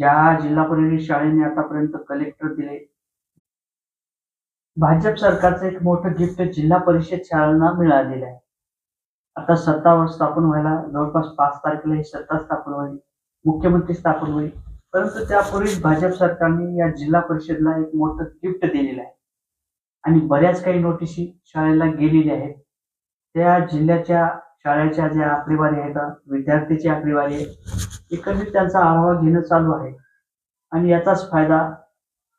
ज्या जिल्हा परिषद शाळेने आतापर्यंत कलेक्टर दिले. भाजप सरकारचं एक मोठं गिफ्ट जिल्हा परिषद शाळांना मिळालेलं आहे. आता सत्ता स्थापन व्हायला जवळपास पाच तारखेला ही सत्ता स्थापन होईल मुख्यमंत्री स्थापन होईल. परंतु त्यापूर्वीच भाजप सरकारने या जिल्हा परिषदला एक मोठं गिफ्ट दिलेलं आहे. आणि बऱ्याच काही नोटिशी शाळेला गेलेल्या आहेत. त्या जिल्ह्याच्या शाळेच्या ज्या आकडेवारी आहेत विद्यार्थ्याची आकडेवारी आहे एकंदरीत त्यांचा आढावा घेणं चालू आहे. आणि याचाच फायदा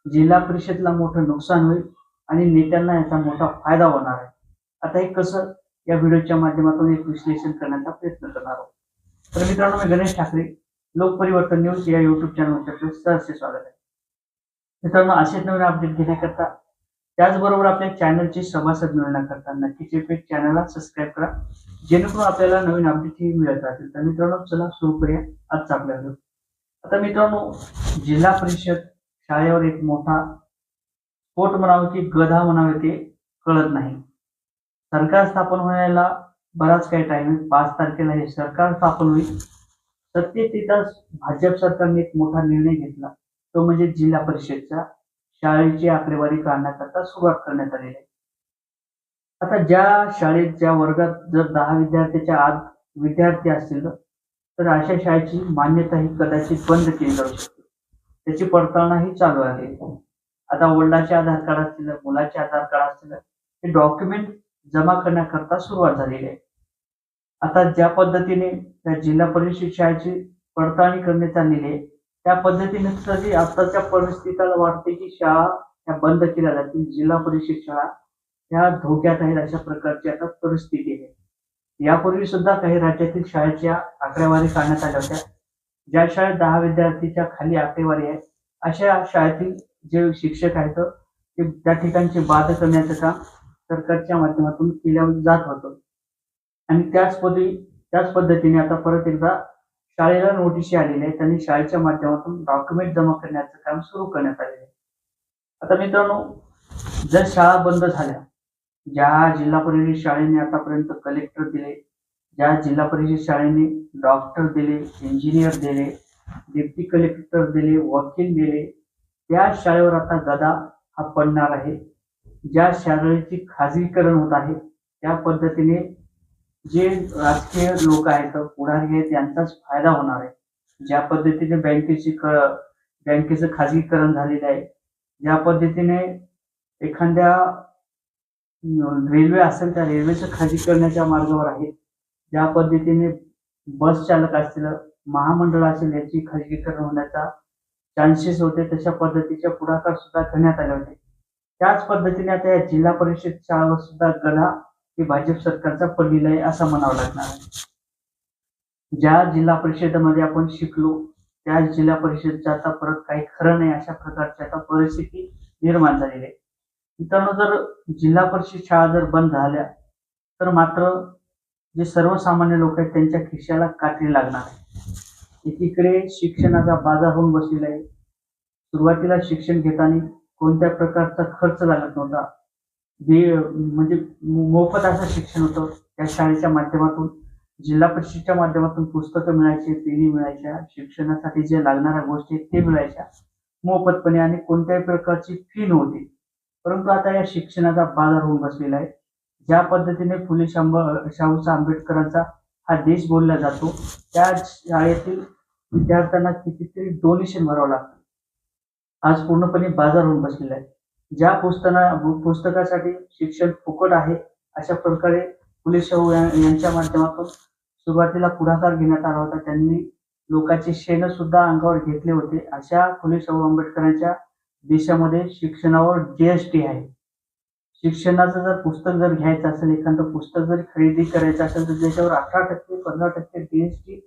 जिल्हा परिषदला मोठं नुकसान होईल आणि नेत्यांना याचा मोठा फायदा होणार आहे. आता हे कसं या व्हिडिओच्या माध्यमातून एक विश्लेषण करण्याचा प्रयत्न करणार आहोत. तर मित्रांनो मी गणेश ठाकरे लोकपरिवर्तन न्यूज या युट्यूब चॅनलवरच्या आपले सहर्ष स्वागत आहे. मित्रांनो असेच नवीन अपडेट घेण्याकरता त्याचबरोबर आपल्या चॅनलचे सभासद मिळवण्याकरता नक्कीच चॅनलला सबस्क्राईब करा. जेणेकरून आपल्याला नवीन अपडेट ही मिळत राहतील तर मित्रांनो चला सुरू करूया आजचा आपला व्हिडिओ. आता मित्रांनो जिल्हा परिषद शाळेवर एक मोठा स्फोट म्हणावे की गधा म्हणावे ते कळत नाही. सरकार स्थापन व्हायला बराच काही टाइम आहे. पाच तारखेला हे सरकार स्थापन होईल. सत्तेत येताच भाजप सरकारने एक मोठा निर्णय घेतला. तो म्हणजे जिल्हा परिषदच्या शाळेची आकडेवारी काढण्याकरता सुरुवात करण्यात आलेली आहे. आता ज्या शाळेत ज्या वर्गात जर दहा विद्यार्थ्याच्या आत विद्यार्थी असतील तर अशा शाळेची मान्यता ही कदाचित बंद केली जाऊ शकते. त्याची पडताळणाही चालू आहे. आता वडिलांचे आधार कार्ड असतील मुलाचे आधार कार्ड असतील हे डॉक्युमेंट जमा करण्याकरता सुरुवात झालेली आहे. आता ज्या पद्धतीने त्या जिल्हा परिषद शाळेची पडताळणी करण्यात आलेली आहे त्या पद्धतीने तरी आताच्या परिस्थितीला वाटते की शाळा ह्या बंद केल्या जातील. जिल्हा परिषद शाळा ह्या धोक्यात आहेत अशा प्रकारची आता परिस्थिती आहे. यापूर्वी सुद्धा काही राज्यातील शाळेच्या आकडेवारी काढण्यात आल्या होत्या. ज्या शाळेत दहा विद्यार्थीच्या खाली आकडेवारी आहे अशा शाळेतील जे शिक्षक आहेत ते त्या ठिकाणचे बाद करण्याचं काम सरकारच्या माध्यमातून केल्या जात होतं. आणि त्याच त्याच पद्धतीने आता परत एकदा शाळेला नोटीशी आलेली आहे. त्यांनी शाळेच्या माध्यमातून डॉक्युमेंट जमा करण्याचं काम सुरू करण्यात आलेलं आहे. आता मित्रांनो जर शाळा बंद झाल्या ज्या जिल्हा परिषद शाळेने आतापर्यंत कलेक्टर दिले ज्या जिल्हा परिषद शाळेने डॉक्टर दिले इंजिनियर दिले डिप्टी कलेक्टर दिले वकील दिले त्या शाळेवर आता गदा हा पडणार आहे. ज्या शाळेची खाजगीकरण होत आहे त्या पद्धतीने जे राजकीय लोक आहेत पुढारी आहेत यांचाच फायदा होणार आहे. ज्या पद्धतीने बँकेची क बँकेचं खाजगीकरण झालेलं आहे ज्या पद्धतीने एखाद्या रेल्वे असेल त्या रेल्वेचं खाजगीकरणाच्या मार्गावर आहे. ज्या पद्धतीने बस चालक असतील महामंडळ असेल याची खाजगीकरण होण्याचा चान्सेस होते. तशा पद्धतीचे पुढाकार सुद्धा करण्यात आले होते. त्याच पद्धतीने आता या जिल्हा परिषद शाळावर सुद्धा गदा ही भाजप सरकारचा पडलेला आहे असं म्हणावं लागणार आहे. ज्या जिल्हा परिषदेमध्ये आपण शिकलो त्या जिल्हा परिषदच्या आता परत काही खरं नाही अशा प्रकारची आता परिस्थिती निर्माण झालेली आहे. मित्रांनो जर जिल्हा परिषद शाळा जर बंद झाल्या तर मात्र जे सर्वसामान्य लोक आहेत त्यांच्या खिशाला कात्री लागणार आहे. एकीकडे शिक्षणाचा बाजार होऊन बसलेला आहे. सुरुवातीला शिक्षण घेताना कोणत्या प्रकारचा खर्च लागत नव्हता. बे म्हणजे मोफत असं शिक्षण होतं. त्या शाळेच्या माध्यमातून जिल्हा परिषदच्या माध्यमातून पुस्तकं मिळायची पेनी मिळायच्या शिक्षणासाठी जे लागणाऱ्या गोष्टी आहेत ते मिळायच्या मोफतपणे. आणि कोणत्याही प्रकारची फी नव्हती. परंतु आता या शिक्षणाचा बाजार होऊन बसलेला आहे. ज्या पद्धतीने फुले शांब शाहूचा आंबेडकरांचा हा देश बोलला जातो त्या शाळेतील विद्यार्थ्यांना कितीतरी डोनेशन भरावं लागतं. आज पूर्णपणे बाजार होऊन बसलेला आहे. ज्या पुस्तकांना पुस्तकासाठी शिक्षण फुकट आहे अशा प्रकारे फुले शाहू या- यांच्या माध्यमातून सुरुवातीला पुढाकार घेण्यात आला होता. त्यांनी लोकांचे शेण सुद्धा अंगावर घेतले होते. अशा फुले शाहू आंबेडकरांच्या देशामध्ये शिक्षणावर जीएसटी आहे. शिक्षणाचं जर पुस्तक जर घ्यायचं असेल एखादं पुस्तक जर खरेदी करायचं असेल तर त्याच्यावर अठरा टक्के पंधरा टक्के जीएसटी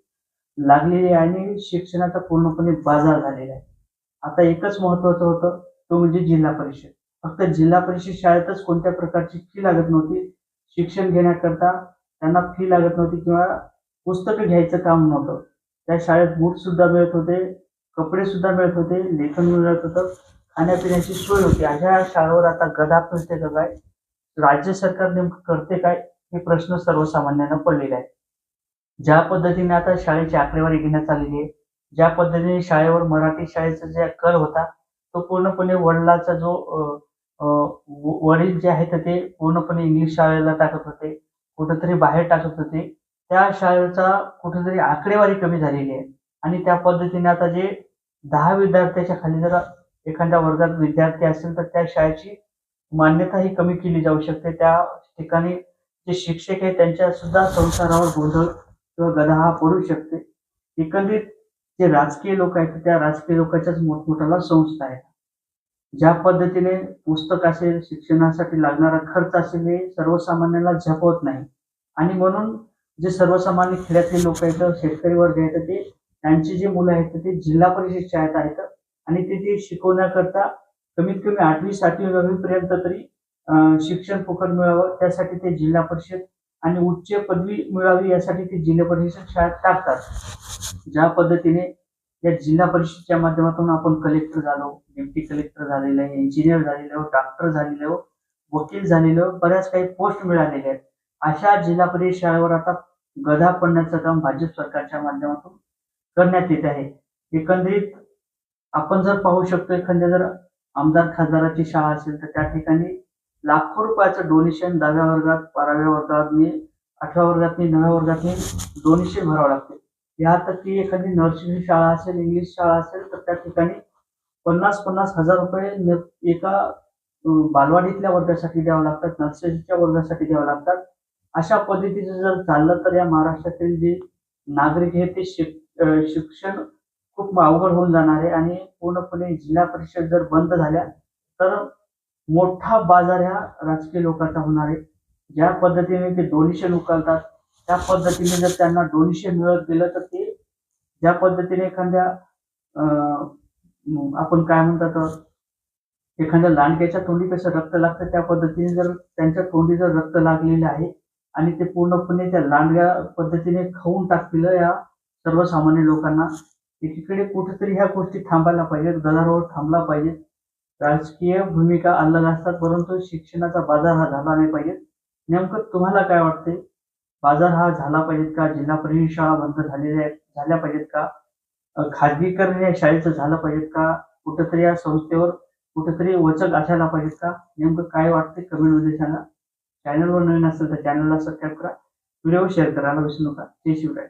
लागलेली आहे आणि शिक्षणाचा पूर्णपणे बाजार झालेला आहे. आता एकच महत्वाचं होतं तो म्हणजे जिल्हा परिषद. फक्त जिल्हा परिषद शाळेतच कोणत्या प्रकारची फी लागत नव्हती. शिक्षण घेण्याकरता त्यांना फी लागत नव्हती किंवा पुस्तकं घ्यायचं काम नव्हतं. त्या शाळेत बूट सुद्धा मिळत होते कपडे सुद्धा मिळत होते लेखन मिळत होतं. खाण्यापिण्याची सोय होती. अशा शाळेवर आता गदा फिरते का काय? राज्य सरकार नेमकं करते काय? हे प्रश्न सर्वसामान्यांना पडलेले आहे ज्या पद्धतीने आता शाळेची आकडेवारी घेण्यात आलेली आहे ज्या पद्धतीने शाळेवर मराठी शाळेचा जे कल होता तो पूर्णपणे वडिलाचा जो वडील जे आहेत ते पूर्णपणे इंग्लिश शाळेला टाकत होते कुठेतरी बाहेर टाकत होते. त्या शाळेचा कुठेतरी आकडेवारी कमी झालेली आहे. आणि त्या पद्धतीने आता जे दहा विद्यार्थ्याच्या खाली जरा एखाद्या वर्गात विद्यार्थी असेल तर त्या शाळेची मान्यता ही कमी केली जाऊ शकते. त्या ठिकाणी जे शिक्षक आहे त्यांच्या सुद्धा संसारावर गोंधळ किंवा गदा हा पडू शकते. एकंदरीत जे राजकीय लोक आहेत त्या राजकीय लोकांच्याच मोठमोठ्याला संस्था आहेत ज्या पद्धतीने पुस्तक असेल शिक्षणासाठी लागणारा खर्च असेल हे सर्वसामान्याला झपवत नाही. आणि म्हणून जे सर्वसामान्य खेड्यातले लोक आहेत शेतकरी वर्ग आहेत ते त्यांची जी मुलं आहेत ते जिल्हा परिषद शाळेत आहेत. आणि ते ते शिकवण्याकरता कमीत कमी आठवी सातवी नववी पर्यंत तरी शिक्षण फुकट मिळावं त्यासाठी ते जिल्हा परिषद आणि उच्च पदवी मिळावी यासाठी ते जिल्हा परिषद शाळेत टाकतात. ज्या पद्धतीने या जिल्हा परिषदच्या माध्यमातून आपण कलेक्टर झालो डेप्टी कलेक्टर झालेलो आहे इंजिनियर झालेलो डॉक्टर झालेलो वकील झालेलो बऱ्याच काही पोस्ट मिळालेल्या आहेत. अशा जिल्हा परिषद शाळेवर आता गदा पडण्याचं काम भाजप सरकारच्या माध्यमातून करण्यात येत आहे. एकंदरीत आपण जर पाहू शकतो एखाद्या जर आमदार खासदाराची शाळा असेल तर त्या ठिकाणी लाखो रुपयाचं डोनेशन दहाव्या वर्गात बाराव्या वर्गात आठव्या वर्गात नव्या वर्गात डोनेशन भरावं लागते. या तर ती एखादी नर्सरी शाळा असेल इंग्लिश शाळा असेल तर त्या ठिकाणी पन्नास पन्नास हजार रुपये न- एका बालवाडीतल्या वर्गासाठी द्यावं लागतात नर्सरीच्या वर्गासाठी द्यावं लागतात. अशा पद्धतीचं जर चाललं तर या महाराष्ट्रातील जे नागरिक आहेत ते शिक्षण खूप अवघड होऊन जाणार आहे आणि पूर्णपणे जिल्हा परिषद जर बंद झाल्या तर मोठा बाजार ह्या राजकीय लोकांचा होणार आहे. ज्या पद्धतीने ते डोनेशन उकलतात त्या पद्धतीने जर त्यांना डोनेशन मिळत गेलं तर ते ज्या पद्धतीने एखाद्या आपण काय म्हणतात एखाद्या लांडग्याच्या तोंडी कसं रक्त लागतं त्या पद्धतीने जर त्यांच्या तोंडी जर रक्त लागलेलं आहे आणि ते पूर्णपणे त्या लांडग्या पद्धतीने खाऊन टाकतील या सर्वसामान्य लोकांना एकीकडे कुठेतरी ह्या गोष्टी थांबायला पाहिजेत गदारोळ थांबला पाहिजे. राजकीय भूमिका अलग असतात परंतु शिक्षणाचा बाजार हा झाला नाही पाहिजे. नेमकं तुम्हाला काय वाटते? बाजार हा झाला पाहिजेत का? जिल्हा परिषद शाळा बंद झालेल्या झाल्या पाहिजेत का? खाजगीकरण या शाळेचं झालं पाहिजेत का? कुठंतरी या संस्थेवर कुठंतरी वचक असायला पाहिजेत का? नेमकं काय वाटते? कमेंटमध्ये सांगा. चॅनलवर नवीन असेल तर चॅनलला सबस्क्राईब करा. व्हिडिओ शेअर करायला विसरू नका. जय शिवराय.